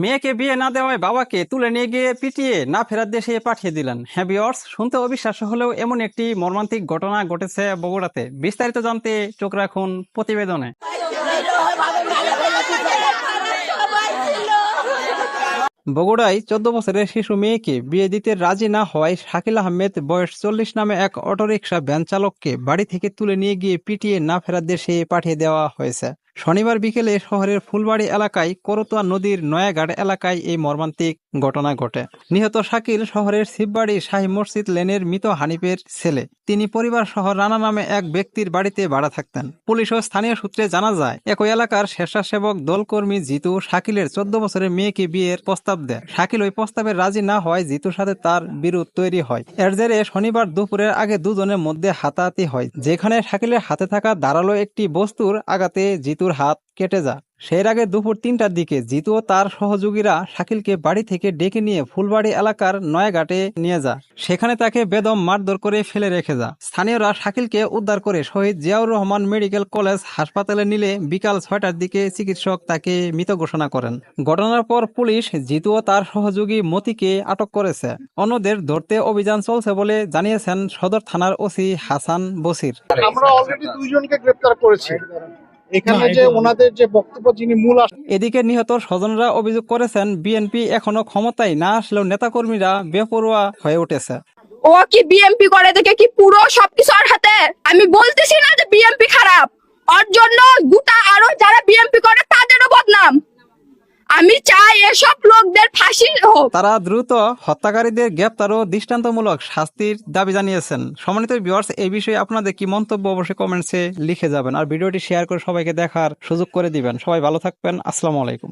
মেয়েকে বিয়ে না দেওয়ায় বাবাকে তুলে নিয়ে গিয়ে পিটিয়ে না ফেরার দেশে পাঠিয়ে দিলেন। হ্যাঁ বিয়র্স শুনতে অবিশ্বাস্য হলেও এমন একটি মর্মান্তিক ঘটনা ঘটেছে বগুড়াতে। বিস্তারিত জানতে চোখ রাখুন প্রতিবেদনে। বগুড়ায় চোদ্দ বছরের শিশু মেয়েকে বিয়ে দিতে রাজি না হওয়ায় শাকিল আহমেদ, বয়স চল্লিশ নামে এক অটোরিকশা ভ্যান চালককে বাড়ি থেকে তুলে নিয়ে গিয়ে পিটিয়ে না ফেরার দেশে পাঠিয়ে দেওয়া হয়েছে। শনিবার বিকেলে শহরের ফুলবাড়ি এলাকায় করতোয়া নদীর নয়াঘাট এলাকায় এই মর্মান্তিক ঘটনা ঘটে। নিহত শাকিল শহরের শিববাড়ি শাহী মসজিদ লেনের মৃত হানিফের ছেলে। তিনি পরিবার সহ রানা নামে এক ব্যক্তির বাড়িতে ভাড়া থাকতেন। পুলিশ ও স্থানীয় সূত্রে জানা যায়, একই এলাকার স্বেচ্ছাসেবক দলকর্মী জিতু শাকিলের চোদ্দ বছরের মেয়েকে বিয়ের প্রস্তাব দেয়। শাকিল ওই প্রস্তাবে রাজি না হওয়ায় জিতুর সাথে তার বিরোধ তৈরি হয়। এর জেরে শনিবার দুপুরের আগে দুজনের মধ্যে হাতাহাতি হয়, যেখানে শাকিলের হাতে থাকা ধারালো একটি বস্তুর আঘাতে জিতুর হাত কেটে যায় সেই আগে দুপুর তিনটার দিকে জিতু ও তার সহযোগীরা শাকিলকে বাড়ি থেকে ডেকে নিয়ে ফুলবাড়ি এলাকার নয়াঘাটে নিয়ে যা। সেখানে তাকে বেদম মারধর করে ফেলে রেখে যা। স্থানীয়রা শাকিলকে উদ্ধার করে শহীদ জিয়াউর রহমান মেডিকেল কলেজ হাসপাতালে নিলে বিকাল ছয়টার দিকে চিকিৎসক তাকে মৃত ঘোষণা করেন। ঘটনার পর পুলিশ জিতু ও তার সহযোগী মতিকে আটক করেছে। অন্যদের ধরতে অভিযান চলছে বলে জানিয়েছেন সদর থানার ওসি হাসান বসির। আমরা অলরেডি দুইজনকে গ্রেপ্তার করেছি। এখানে যে ওনাদের যে বক্তব্য যিনি মূল এদিকে নিহত স্বজনরা অভিযোগ করেছেন বিএনপি এখনও ক্ষমতায় না আসলেও নেতাকর্মীরা বেপরোয়া হয়ে উঠেছে। ও কি বিএমপি করে? দেখে কি পুরো সবকিছু ওর হাতে? আমি বলতেছি না যে বিএনপি খারাপ। ওর জন্য গোটা আরও যারা বিএমপি করে তাদেরও বদনাম। আমি চাই এসব হোক। তারা দ্রুত হত্যাকারীদের গ্রেপ্তার ও দৃষ্টান্তমূলক শাস্তির দাবি জানিয়েছেন। সম্মানিত ভিউয়ার্স এই বিষয়ে আপনাদের কি মন্তব্য অবশ্যই কমেন্টসে লিখে যাবেন। আর ভিডিওটি শেয়ার করে সবাইকে দেখার সুযোগ করে দিবেন। সবাই ভালো থাকবেন। আসসালামু আলাইকুম।